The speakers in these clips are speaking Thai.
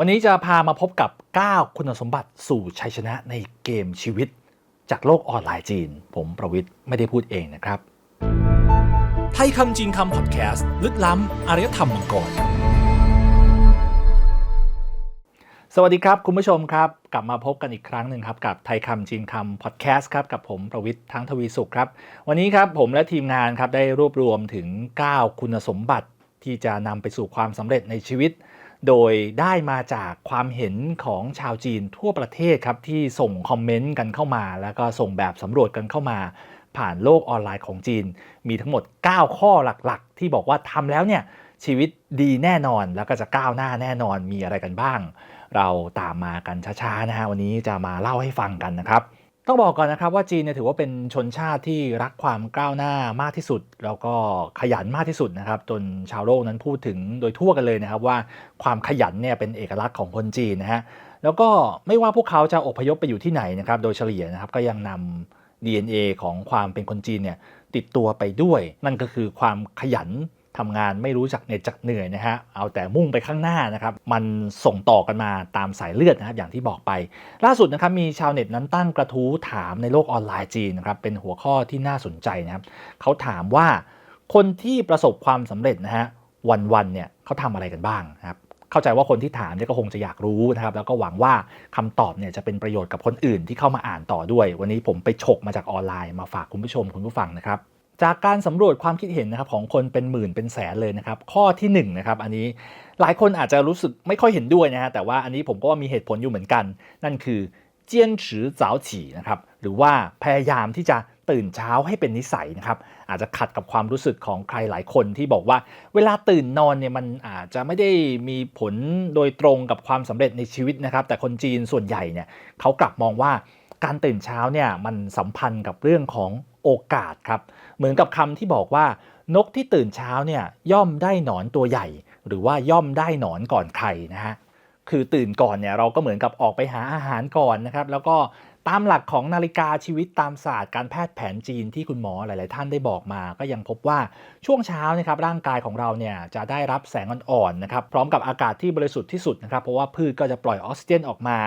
วันนี้จะพามาพบกับ 9 คุณสมบัติสู่ชัยชนะในเกมชีวิต จากโลกออนไลน์จีน ผมประวิทย์ไม่ได้พูดเองนะครับ ไทยคำจีนคำพอดแคสต์ลึกล้ำอารยธรรมมังกร สวัสดีครับคุณผู้ชมครับ กลับมาพบกันอีกครั้งหนึ่งครับ กับไทยคำจีนคำพอดแคสต์ครับ กับผมประวิทย์ทั้งทวีสุขครับ วันนี้ครับผมและทีมงานครับได้รวบรวมถึง 9 คุณสมบัติที่จะนำไปสู่ความสำเร็จในชีวิต โดยได้มาจากความเห็นของชาวจีนทั่วประเทศครับที่ส่งคอมเมนต์กันเข้ามา แล้วก็ส่งแบบสำรวจกันเข้ามา ผ่านโลกออนไลน์ของจีน มีทั้งหมด 9 ข้อหลักๆ ที่บอกว่าทำแล้วเนี่ยชีวิตดีแน่นอนแล้วก็จะก้าวหน้าแน่นอนมีอะไรกันบ้าง เราตามมากันช้าๆนะฮะวันนี้จะมาเล่าให้ฟังกันนะครับ ต้องบอกก่อนนะครับว่าจีนเนี่ยถือว่าเป็นชนชาติที่รักความก้าวหน้ามากที่สุด แล้วก็ขยันมากที่สุดนะครับจนชาวโลกนั้นพูดถึงโดยทั่วกันเลยนะครับว่าความขยันเนี่ยเป็นเอกลักษณ์ของคนจีนนะฮะแล้วก็ไม่ว่าพวกเขาจะอพยพไปอยู่ที่ไหนนะครับโดยเฉลี่ยนะครับก็ยังนำ DNA ของความเป็นคนจีนเนี่ยติดตัวไปด้วย นั่นก็คือความขยัน ทำงานไม่รู้จักเหน็ดจักเหนื่อยนะฮะเอาแต่มุ่งไปข้างหน้านะครับมันส่งต่อกันมาตามสายเลือดนะครับอย่างที่บอกไป ล่าสุดนะครับมีชาวเน็ตนั้นตั้งกระทู้ถามในโลกออนไลน์จีนนะครับเป็นหัวข้อที่น่าสนใจนะครับเขาถามว่าคนที่ประสบความสำเร็จนะฮะวันๆเนี่ยเขาทำอะไรกันบ้างนะครับเข้าใจว่าคนที่ถามเนี่ยก็คงจะอยากรู้นะครับแล้วก็หวังว่าคำตอบเนี่ยจะเป็นประโยชน์กับคนอื่นที่เข้ามาอ่านต่อด้วย วันนี้ผมไปฉกมาจากออนไลน์มาฝากคุณผู้ชมคุณผู้ฟังนะครับ จากการสำรวจความคิดเห็นนะครับของคนเป็นหมื่นเป็นแสนเลยนะครับ ข้อที่1นนะครับอันนี้หลายคนอาจจะรู้สึกไม่ค่อยเห็นด้วยนะฮะแต่ว่าอันนี้ผมก็มีเหตุผลอยู่เหมือนกัน นั่นคือเจียนฉือเจ้าฉี่นะครับหรือว่าพยายามที่จะตื่นเช้าให้เป็นนิสัยนะครับอาจจะขัดกับความรู้สึกของใครหลายคนที่บอกว่าเวลาตื่นนอนเนี่ยมันอาจจะไม่ได้มีผลโดยตรงกับความสำเร็จในชีวิตนะครับ แต่คนจีนส่วนใหญ่เนี่ยเขากลับมองว่าการตื่นเช้าเนี่ยมันสัมพันธ์กับเรื่องของโอกาสครับ เหมือนกับคำที่บอกว่านกที่ตื่นเช้าเนี่ยย่อมได้หนอนตัวใหญ่ หรือว่าย่อมได้หนอนก่อนใครนะฮะคือตื่นก่อนเนี่ยเราก็เหมือนกับออกไปหาอาหารก่อนนะครับ แล้วก็ตามหลักของนาฬิกาชีวิตตามศาสตร์การแพทย์แผนจีนที่คุณหมอหลาย ๆ ท่านได้บอกมา ก็ยังพบว่าช่วงเช้านะครับร่างกายของเราเนี่ยจะได้รับแสงอ่อน ๆ นะครับ พร้อมกับอากาศที่บริสุทธิ์ที่สุดนะครับ เพราะว่าพืชก็จะปล่อยออกซิเจนออกมา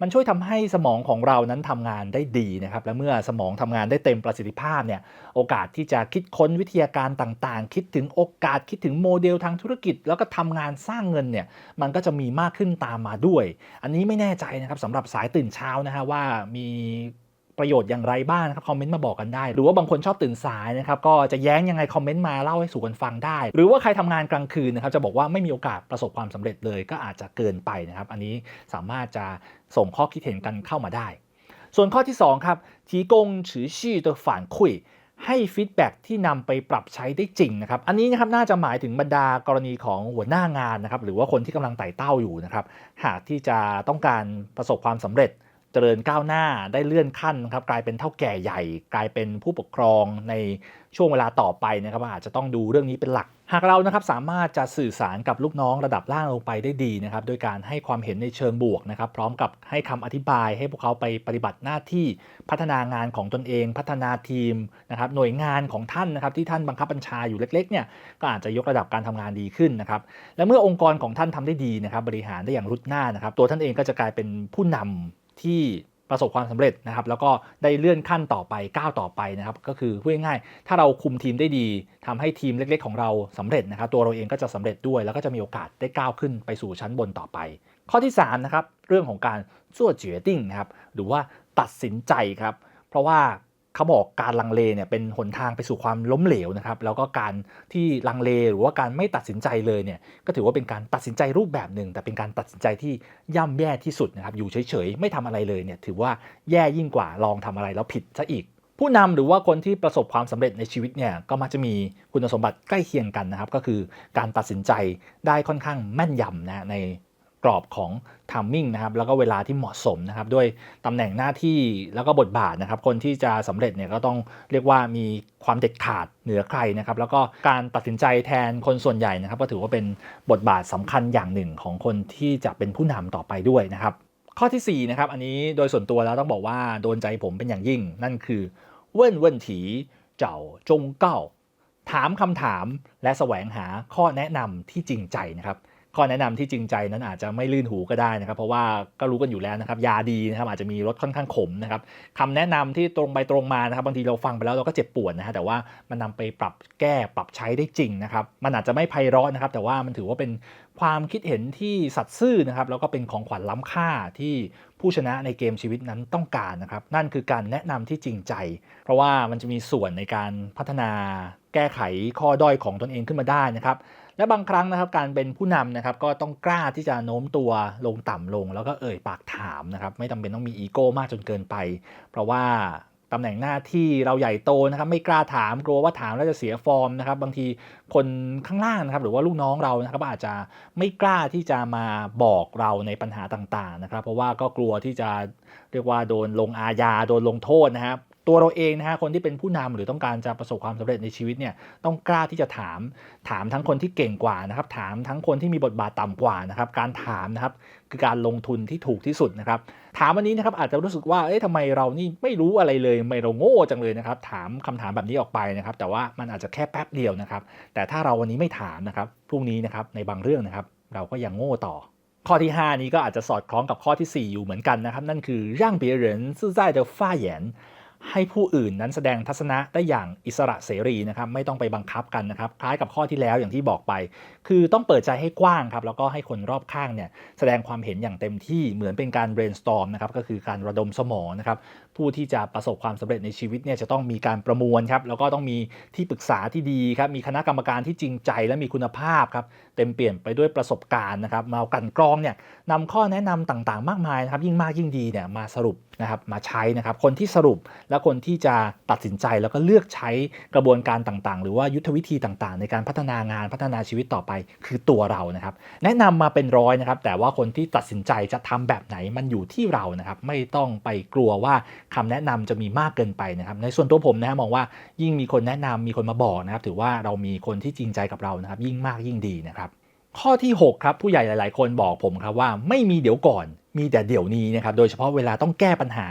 มันช่วยทำให้สมองของเรานั้นทำงานได้ดีนะครับ และเมื่อสมองทำงานได้เต็มประสิทธิภาพเนี่ย โอกาสที่จะคิดค้นวิทยาการต่างๆ คิดถึงโอกาสคิดถึงโมเดลทางธุรกิจ แล้วก็ทำงานสร้างเงินเนี่ย มันก็จะมีมากขึ้นตามมาด้วย อันนี้ไม่แน่ใจนะครับสำหรับสายตื่นเช้านะฮะว่ามี ประโยชน์อย่างไรบ้างครับคอมเมนต์มาบอกกันได้ หรือว่าบางคนชอบตื่นสายนะครับก็จะแย้งยังไงคอมเมนต์มาเล่าให้สู่กันฟังได้ หรือว่าใครทำงานกลางคืนนะครับจะบอกว่าไม่มีโอกาสประสบความสำเร็จเลยก็อาจจะเกินไปนะครับอันนี้สามารถจะส่งข้อคิดเห็นกันเข้ามาได้ ส่วนข้อที่2ครับทีกงฉือชี่ตัวฝานคุยให้ฟีดแบ็ที่นำไปปรับใช้ได้จริงนะครับ อันนี้นะครับน่าจะหมายถึงบรรดากรณีของหัวหน้างานนะครับ หรือว่าคนที่กำลังไต่เต้าอยู่นะครับ หากที่จะต้องการประสบความสำเร็จ จริญก้าวหน้าได้เลื่อนขั้นครับกลายเป็นเท่าแก่ใหญ่ กลายเป็นผู้ปกครองในช่วงเวลาต่อไปนะครับอาจจะต้องดูเรื่องนี้เป็นหลัก หากเรานะครับสามารถจะสื่อสารกับลูกน้องระดับล่างลงไปได้ดีนะครับโดยการให้ความเห็นในเชิงบวกนะครับพร้อมกับให้คำอธิบายให้พวกเขาไปปฏิบัติหน้าที่พัฒนางานของตนเอง พัฒนาทีมนะครับหน่วยงานของท่านนะครับที่ท่านบังคับบัญชาอยู่เล็กๆเนี่ยก็อาจจะยกระดับการทำงานดีขึ้นนะครับและเมื่อองค์กรของท่านทำได้ดีนะครับบริหารได้อย่างรุดหน้านะครับตัวท่านเองก็จะกลายเป็นผู้นำ ที่ประสบความสำเร็จนะครับ แล้วก็ได้เลื่อนขั้นต่อไปก้าวต่อไปนะครับ ก็คือพูดง่ายๆถ้าเราคุมทีมได้ดี ทำให้ทีมเล็กๆ ของเราสำเร็จนะครับ ตัวเราเองก็จะสำเร็จด้วย แล้วก็จะมีโอกาสได้ก้าวขึ้นไปสู่ชั้นบนต่อไป ข้อที่3นะครับเรื่องของการสั่วเจียติ้งนะครับหรือว่าตัดสินใจครับ เพราะว่า เขาบอกการลังเลเนี่ยเป็นหนทางไปสู่ความล้มเหลวนะครับแล้วก็การที่ลังเลหรือว่าการไม่ตัดสินใจเลยเนี่ยก็ถือว่าเป็นการตัดสินใจรูปแบบหนึ่ง แต่เป็นการตัดสินใจที่ย่ำแย่ที่สุดนะครับอยู่เฉยๆ ไม่ทำอะไรเลยเนี่ยถือว่าแย่ยิ่งกว่าลองทำอะไรแล้วผิดซะอีกผู้นำหรือว่าคนที่ประสบความสำเร็จในชีวิตเนี่ยก็มักจะมีคุณสมบัติใกล้เคียงกันนะครับ ก็คือการตัดสินใจได้ค่อนข้างแม่นยำนะใน รอบของ timing นะครับแล้วก็เวลาที่เหมาะสมนะครับด้วยตำแหน่งหน้าที่แล้วก็บทบาทนะครับ คนที่จะสำเร็จเนี่ยก็ต้องเรียกว่ามีความเด็ดขาดเหนือใครนะครับแล้วก็การตัดสินใจแทนคนส่วนใหญ่นะครับ ก็ถือว่าเป็นบทบาทสำคัญอย่างหนึ่งของคนที่จะเป็นผู้นำต่อไปด้วยนะครับ ข้อที่4นะครับอันนี้โดยส่วนตัวแล้วต้องบอกว่าโดนใจผมเป็นอย่างยิ่ง นั่นคือเว่นเว่นถีเจ้าจงเก้าถามคำถามและแสวงหาข้อแนะนำที่จริงใจนะครับ ข้อแนะนำที่จริงใจนั้นอาจจะไม่ลื่นหูก็ได้นะครับ เพราะว่าก็รู้กันอยู่แล้วนะครับ ยาดีนะครับอาจจะมีรสค่อนข้างขมนะครับคำแนะนำที่ตรงไปตรงมานะครับบางทีเราฟังไปแล้วเราก็เจ็บปวดนะฮะแต่ว่ามันนำไปปรับแก้ปรับใช้ได้จริงนะครับ มันอาจจะไม่ไพเราะนะครับ แต่ว่ามันถือว่าเป็นความคิดเห็นที่สัตย์ซื่อนะครับแล้วก็เป็นของขวัญล้ำค่าที่ผู้ชนะในเกมชีวิตนั้นต้องการนะครับ นั่นคือการแนะนำที่จริงใจ เพราะว่ามันจะมีส่วนในการพัฒนาแก้ไขข้อด้อยของตนเองขึ้นมาได้นะครับ และบางครั้งนะครับการเป็นผู้นำนะครับก็ต้องกล้าที่จะโน้มตัวลงต่ำลง แล้วก็เอ่ยปากถามนะครับไม่จำเป็นต้องมีอีโก้มากจนเกินไป เพราะว่าตำแหน่งหน้าที่เราใหญ่โตนะครับไม่กล้าถามกลัวว่าถามแล้วจะเสียฟอร์มนะครับบางทีคนข้างล่างนะครับหรือว่าลูกน้องเรานะครับอาจจะไม่กล้าที่จะมาบอกเราในปัญหาต่างๆนะครับ เพราะว่าก็กลัวที่จะเรียกว่าโดนลงอาญาโดนลงโทษนะครับ ตัวเราเองนะฮะคนที่เป็นผู้นำหรือต้องการจะประสบความสำเร็จในชีวิตเนี่ยต้องกล้าที่จะถาม ถามทั้งคนที่เก่งกว่านะครับ ถามทั้งคนที่มีบทบาทต่ำกว่านะครับ การถามนะครับคือการลงทุนที่ถูกที่สุดนะครับ ถามวันนี้นะครับอาจจะรู้สึกว่าเอ๊ะทำไมเรานี่ไม่รู้อะไรเลยไม่เราโง่จังเลยนะครับ ถามคำถามแบบนี้ออกไปนะครับ แต่ว่ามันอาจจะแค่แป๊บเดียวนะครับ แต่ถ้าเราวันนี้ไม่ถามนะครับพรุ่งนี้นะครับในบางเรื่องนะครับ เราก็ยังโง่ต่อข้อที่ 5 นี้ก็อาจจะสอดคล้องกับข้อที่ 4 อยู่เหมือนกันนะครับ นั่นคือร่างเปียเหรินซื่อใจเดอฝ้าเหยน ให้ผู้อื่นนั้นแสดงทัศนะได้อย่างอิสระเสรีนะครับไม่ต้องไปบังคับกันนะครับคล้ายกับข้อที่แล้วอย่างที่บอกไป คือต้องเปิดใจให้กว้างครับแล้วก็ให้คนรอบข้างเนี่ยแสดงความเห็นอย่างเต็มที่เหมือนเป็นการ brainstorm นะครับก็คือการระดมสมองนะครับผู้ที่จะประสบความสำเร็จในชีวิตเนี่ยจะต้องมีการประมวลครับแล้วก็ต้องมีที่ปรึกษาที่ดีครับมีคณะกรรมการที่จริงใจและมีคุณภาพครับเต็มเปลี่ยนไปด้วยประสบการณ์นะครับมากันกรองเนี่ยนำข้อแนะนำต่างๆ มากมายนะครับยิ่งมากยิ่งดีเนี่ยมาสรุปนะครับมาใช้นะครับคนที่สรุปและคนที่จะตัดสินใจแล้วก็เลือกใช้กระบวนการต่างๆ หรือว่ายุทธวิธีต่างๆ ในการพัฒนางานพัฒนาชีวิตต่อไป คือตัวเรานะครับ แนะนำมาเป็นร้อยนะครับ แต่ว่าคนที่ตัดสินใจจะทำแบบไหนมันอยู่ที่เรานะครับ ไม่ต้องไปกลัวว่าคำแนะนำจะมีมากเกินไปนะครับ ในส่วนตัวผมนะฮะมองว่ายิ่งมีคนแนะนำมีคนมาบอกนะครับ ถือว่าเรามีคนที่จริงใจกับเรานะครับ ยิ่งมากยิ่งดีนะครับ ข้อที่ 6 ครับผู้ใหญ่หลาย ๆ คนบอกผมครับว่าไม่มีเดี๋ยวก่อน มีแต่เดี๋ยวนี้นะครับ โดยเฉพาะเวลาต้องแก้ปัญหา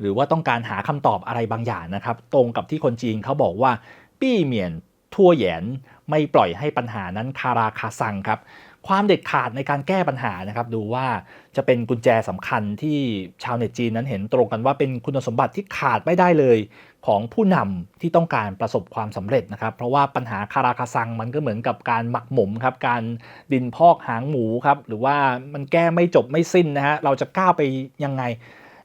หรือว่าต้องการหาคำตอบอะไรบางอย่างนะครับ ตรงกับที่คนจีนเขาบอกว่า ปี้เหมียนทั่วแหยนไม่ปล่อยให้ปัญหานั้นคาราคาซังครับ ความเด็ดขาดในการแก้ปัญหานะครับ ดูว่าจะเป็นกุญแจสำคัญที่ชาวเน็ตจีนนั้นเห็นตรงกันว่าเป็นคุณสมบัติที่ขาดไม่ได้เลย ของผู้นำที่ต้องการประสบความสำเร็จนะครับ เพราะว่าปัญหาคาราคาซังมันก็เหมือนกับการหมักหมมครับการดินพอกหางหมูครับหรือว่ามันแก้ไม่จบไม่สิ้นนะฮะเราจะก้าวไปยังไง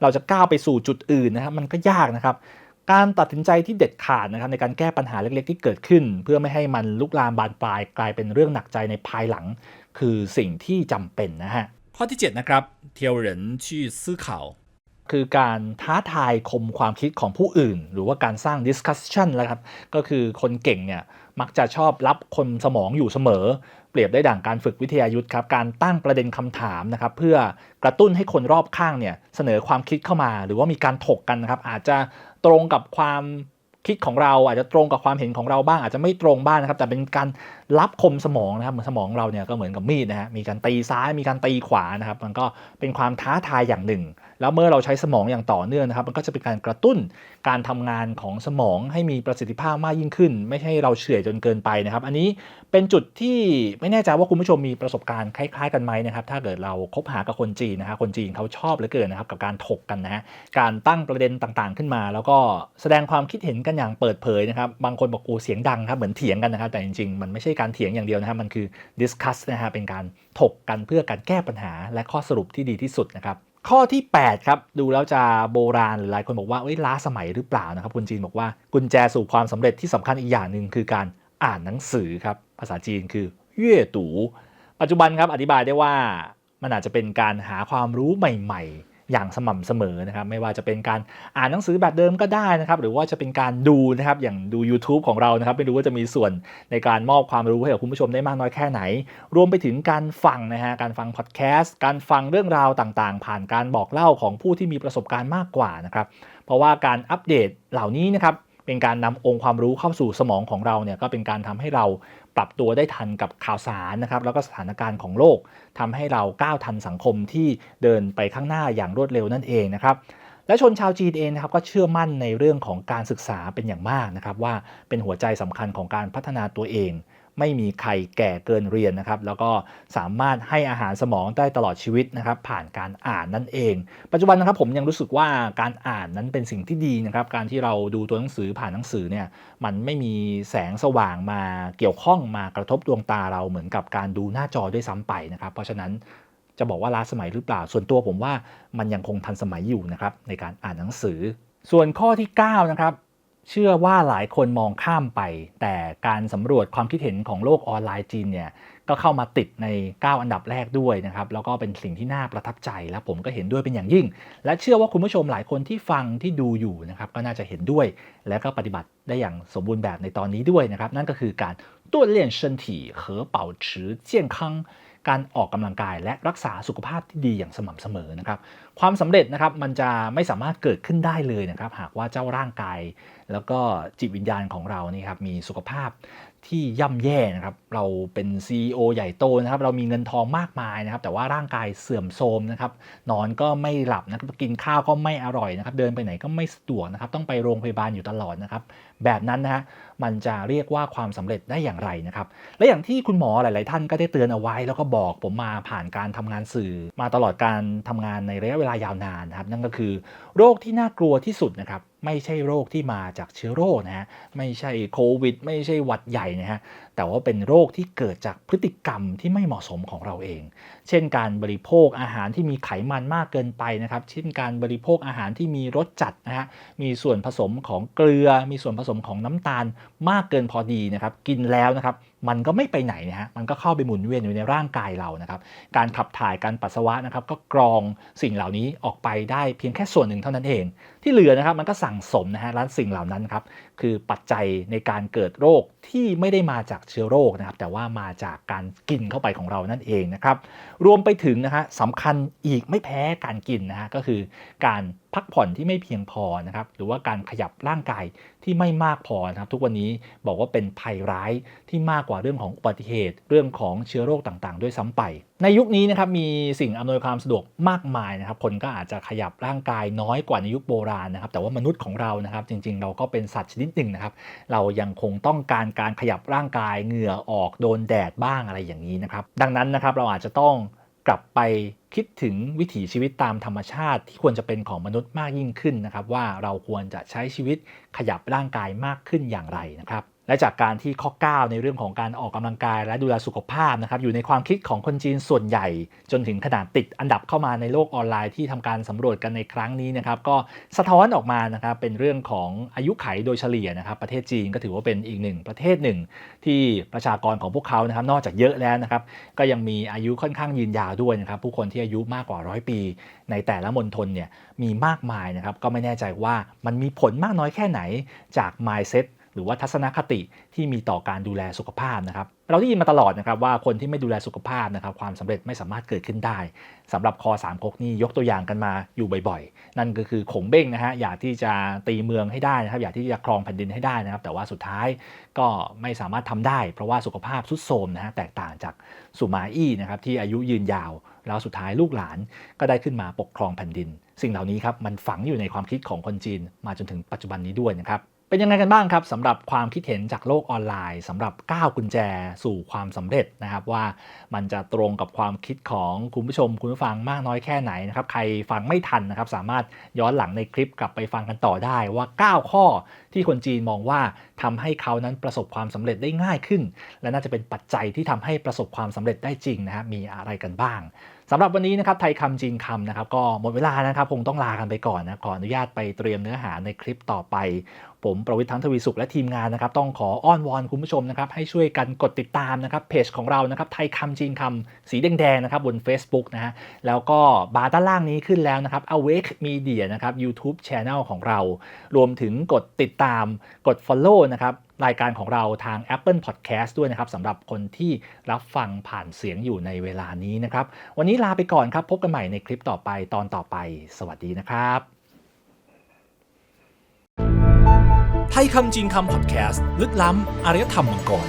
เราจะก้าวไปสู่จุดอื่นนะครับมันก็ยากนะครับการตัดสินใจที่เด็ดขาดนะครับในการแก้ปัญหาเล็กๆ ที่เกิดขึ้น เพื่อไม่ให้มันลุกลามบานปลายกลายเป็นเรื่องหนักใจในภายหลัง คือสิ่งที่จำเป็นนะฮะข้อที่7นะครับเทียวเหรินชื่อซื่อข่าว คือการท้าทายคมความคิดของผู้อื่น หรือว่าการสร้าง discussion แล้วครับ ก็คือคนเก่งเนี่ยมักจะชอบรับคนสมองอยู่เสมอ เปรียบได้ดั่งการฝึกวิทยายุทธ์ครับ การตั้งประเด็นคำถามนะครับ เพื่อกระตุ้นให้คนรอบข้างเนี่ยเสนอความคิดเข้ามา หรือว่ามีการถกกันนะครับ อาจจะตรงกับความคิดของเราอาจจะตรงกับความเห็นของเราบ้าง อาจจะไม่ตรงบ้างนะครับ แต่เป็นการรับคมสมองนะครับเหมือนสมองเราเนี่ยก็เหมือนกับมีดนะฮะมีการตีซ้ายมีการตีขวานะครับ มันก็เป็นความท้าทายอย่างหนึ่ง แล้วเมื่อเราใช้สมองอย่างต่อเนื่องนะครับ มันก็จะเป็นการกระตุ้นการทำงานของสมองให้มีประสิทธิภาพมากยิ่งขึ้น ไม่ใช่เราเฉื่อยจนเกินไปนะครับ อันนี้เป็นจุดที่ไม่แน่ใจว่าคุณผู้ชมมีประสบการณ์คล้ายๆกันไหมนะครับ ถ้าเกิดเราคบหากับคนจีนนะฮะคนจีนเขาชอบเหลือเกินนะครับกับการถกกันนะฮะการตั้งประเด็นต่างๆขึ้นมา แล้วก็แสดงความคิดเห็นกันอย่างเปิดเผยนะครับบางคนบอกกูเสียงดังครับเหมือนเถียงกันนะครับแต่จริงๆมันไม่ใช่การเถียงอย่างเดียวนะครับมันคือ discuss นะฮะเป็นการถกกันเพื่อการแก้ปัญหาและข้อสรุปที่ดีที่สุดนะครับ ข้อที่ 8 ครับ ดูแล้วจะโบราณหรือหลายคนบอกว่าเอ้ยล้าสมัยหรือเปล่านะครับคนจีนบอกว่ากุญแจสู่ความสำเร็จที่สำคัญอีกอย่างหนึ่งคือการอ่านหนังสือครับภาษาจีนคือเย่ตูปัจจุบันครับอธิบายได้ว่ามันอาจจะเป็นการหาความรู้ใหม่ ๆ อย่างสม่ำเสมอนะครับไม่ว่าจะเป็นการอ่านหนังสือแบบเดิมก็ได้นะครับหรือว่าจะเป็นการดูนะครับอย่างดู YouTube ของเรานะครับไม่รู้ว่าจะมีส่วนในการมอบความรู้ให้กับคุณผู้ชมได้มากน้อยแค่ไหน รวมไปถึงการฟังนะฮะการฟังพอดแคสต์การฟังเรื่องราวต่างๆ ผ่านการบอกเล่าของผู้ที่มีประสบการณ์มากกว่านะครับเพราะว่าการอัปเดตเหล่านี้นะครับเป็นการนำองค์ความรู้เข้าสู่สมองของเราเนี่ยก็เป็นการทำให้เรา ปรับตัวได้ทันกับข่าวสารนะครับแล้วก็สถานการณ์ของโลกทำให้เราก้าวทันสังคมที่เดินไปข้างหน้าอย่างรวดเร็วนั่นเองนะครับและชนชาวจีนเองนะครับก็เชื่อมั่นในเรื่องของการศึกษาเป็นอย่างมากนะครับว่าเป็นหัวใจสำคัญของการพัฒนาตัวเอง ไม่มีใครแก่เกินเรียนนะครับ แล้วก็สามารถให้อาหารสมองได้ตลอดชีวิตนะครับ ผ่านการอ่านนั่นเอง ปัจจุบันนะครับผมยังรู้สึกว่าการอ่านนั้นเป็นสิ่งที่ดีนะครับ การที่เราดูตัวหนังสือผ่านหนังสือเนี่ย มันไม่มีแสงสว่างมาเกี่ยวข้องมากระทบดวงตาเราเหมือนกับการดูหน้าจอด้วยซ้ำไปนะครับ เพราะฉะนั้นจะบอกว่าล้าสมัยหรือเปล่า ส่วนตัวผมว่ามันยังคงทันสมัยอยู่นะครับในการอ่านหนังสือ ส่วนข้อที่9นะครับ เชื่อว่าหลายคนมองข้ามไป แต่การสำรวจความคิดเห็นของโลกออนไลน์จีนเนี่ยก็เข้ามาติดใน 9 อันดับแรกด้วยนะครับ แล้วก็เป็นสิ่งที่น่าประทับใจและผมก็เห็นด้วยเป็นอย่างยิ่ง และเชื่อว่าคุณผู้ชมหลายคนที่ฟังที่ดูอยู่นะครับก็น่าจะเห็นด้วย และก็ปฏิบัติได้อย่างสมบูรณ์แบบในตอนนี้ด้วยนะครับ นั่นก็คือการ锻炼身体和保持健康 การออกกำลังกายและรักษาสุขภาพที่ดีอย่างสม่ำเสมอนะครับ ความสำเร็จนะครับมันจะไม่สามารถเกิดขึ้นได้เลยนะครับ หากว่าเจ้าร่างกาย แล้วก็จิตวิญญาณของเรานี่ครับมีสุขภาพ ที่ย่ำแย่นะครับ เราเป็น CEO ใหญ่โตนะครับ เรามีเงินทองมากมายนะครับ แต่ว่าร่างกายเสื่อมโทรมนะครับ นอนก็ไม่หลับนะครับ กินข้าวก็ไม่อร่อยนะครับ เดินไปไหนก็ไม่สะดวกนะครับ ต้องไปโรงพยาบาลอยู่ตลอดนะครับ แบบนั้นนะฮะ มันจะเรียกว่าความสำเร็จได้อย่างไรนะครับ และอย่างที่คุณหมอหลาย ๆ ท่านก็ได้เตือนเอาไว้ แล้วก็บอกผมมาผ่านการทำงานสื่อ มาตลอดการทำงานในระยะเวลายาวนานนะครับ นั่นก็คือ โรคที่น่ากลัวที่สุดนะครับ ไม่ใช่โรคที่มาจากเชื้อโรคนะฮะไม่ใช่โควิด ไม่ใช่หวัดใหญ่นะฮะแต่ว่าเป็นโรคที่เกิดจากพฤติกรรมที่ไม่เหมาะสมของเราเอง เช่นการบริโภคอาหารที่มีไขมันมากเกินไปนะครับเช่นการบริโภคอาหารที่มีรสจัดนะฮะมีส่วนผสมของเกลือ มีส่วนผสมของน้ำตาลมากเกินพอดีนะครับกินแล้วนะครับ มันก็ไม่ไปไหนนะฮะ มันก็เข้าไปหมุนเวียนอยู่ในร่างกายเรานะครับ การขับถ่ายการปัสสาวะนะครับ ก็กรองสิ่งเหล่านี้ออกไปได้เพียงแค่ส่วนหนึ่งเท่านั้นเอง ที่เหลือนะครับมันก็สั่งสมนะฮะและสิ่งเหล่านั้นครับ คือปัจจัยในการเกิดโรคที่ไม่ได้มาจากเชื้อโรคนะครับ แต่ว่ามาจากการกินเข้าไปของเรานั่นเองนะครับ รวมไปถึงนะฮะสำคัญอีกไม่แพ้การกินนะฮะ ก็คือการ พักผ่อนที่ไม่เพียงพอนะครับหรือว่าการขยับร่างกายที่ไม่มากพอนะครับทุกวันนี้บอกว่าเป็นภัยร้ายที่มากกว่าเรื่องของอุบัติเหตุ เรื่องของเชื้อโรคต่างๆ ด้วยซ้ำไป ในยุคนี้นะครับมีสิ่งอำนวยความสะดวกมากมายนะครับคนก็อาจจะขยับร่างกายน้อยกว่าในยุคโบราณนะครับแต่ว่ามนุษย์ของเรานะครับจริงๆ เราก็เป็นสัตว์ชนิดหนึ่งนะครับเรายังคงต้องการการขยับร่างกายเหงื่อออกโดนแดดบ้างอะไรอย่างนี้นะครับดังนั้นนะครับเราอาจจะต้อง กลับไปคิดถึงวิถีชีวิตตามธรรมชาติที่ควรจะเป็นของมนุษย์มากยิ่งขึ้นนะครับ ว่าเราควรจะใช้ชีวิตขยับร่างกายมากขึ้นอย่างไรนะครับและจากการที่ข้อ 9 ในเรื่องของการออกกำลังกายและดูแลสุขภาพนะครับอยู่ในความคิดของคนจีนส่วนใหญ่ จนถึงขนาดติดอันดับเข้ามาในโลกออนไลน์ที่ทำการสำรวจกันในครั้งนี้นะครับก็สะท้อนออกมานะครับเป็นเรื่องของอายุไขโดยเฉลี่ยนะครับประเทศจีนก็ถือว่าเป็นอีกหนึ่งประเทศหนึ่ง ที่ประชากรของพวกเขานะครับนอกจากเยอะแล้วนะครับก็ยังมีอายุค่อนข้างยืนยาวด้วยนะครับผู้คนที่อายุมากกว่าร้อยปี ในแต่ละมณฑลเนี่ยมีมากมายนะครับก็ไม่แน่ใจว่ามันมีผลมากน้อยแค่ไหนจาก mindset หรือว่าทัศนคติที่มีต่อการดูแลสุขภาพนะครับเราได้ยินมาตลอดนะครับว่าคนที่ไม่ดูแลสุขภาพนะครับความสำเร็จไม่สามารถเกิดขึ้นได้สำหรับคอสามก๊กนี่ยกตัวอย่างกันมาอยู่บ่อยๆ นั่นก็คือขงเบ้งนะฮะอยากที่จะตีเมืองให้ได้นะครับอยากที่จะครองแผ่นดินให้ได้นะครับ แต่ว่าสุดท้ายก็ไม่สามารถทำได้ เพราะว่าสุขภาพทรุดโทรมนะฮะแตกต่างจากสุมาอี้นะครับที่อายุยืนยาว แล้วสุดท้ายลูกหลานก็ได้ขึ้นมาปกครองแผ่นดิน สิ่งเหล่านี้ครับมันฝังอยู่ในความคิดของคนจีนมาจนถึงปัจจุบันนี้ด้วยนะครับ เป็นยังไงกันบ้างครับสำหรับความคิดเห็นจากโลกออนไลน์สำหรับ 9 กุญแจสู่ความสำเร็จนะครับว่ามันจะตรงกับความคิดของคุณผู้ชมคุณผู้ฟังมากน้อยแค่ไหนนะครับใครฟังไม่ทันนะครับสามารถย้อนหลังในคลิปกลับไปฟังกันต่อได้ว่า 9 ข้อที่คนจีนมองว่าทำให้เขานั้นประสบความสำเร็จได้ง่ายขึ้น และน่าจะเป็นปัจจัยที่ทำให้ประสบความสำเร็จได้จริงนะครับมีอะไรกันบ้างสำหรับวันนี้นะครับไทยคำจีนคำนะครับก็หมดเวลานะครับคงต้องลากันไปก่อนนะขออนุญาตไปเตรียมเนื้อหาในคลิปต่อไป ผมประวิทย์ทั้งทวีสุขและทีมงานนะครับต้องขออ้อนวอนคุณผู้ชมนะครับให้ช่วยกันกดติดตามนะครับเพจของเรานะครับไทยคำจีนคำสีแดงๆนะครับบน Facebook นะฮะแล้วก็บาร์ด้านล่างนี้ขึ้นแล้วนะครับ Awake Media นะครับ YouTube Channel ของเรา รวมถึงกดติดตามกด Follow นะครับรายการของเราทาง Apple Podcast ด้วยนะครับสำหรับคนที่รับฟังผ่านเสียงอยู่ในเวลานี้นะครับ วันนี้ลาไปก่อนครับ พบกันใหม่ในคลิปต่อไปตอนต่อไป สวัสดีนะครับ ไทยคำจีนคำพอดแคสต์ ลึกล้ำอารยธรรมมังกร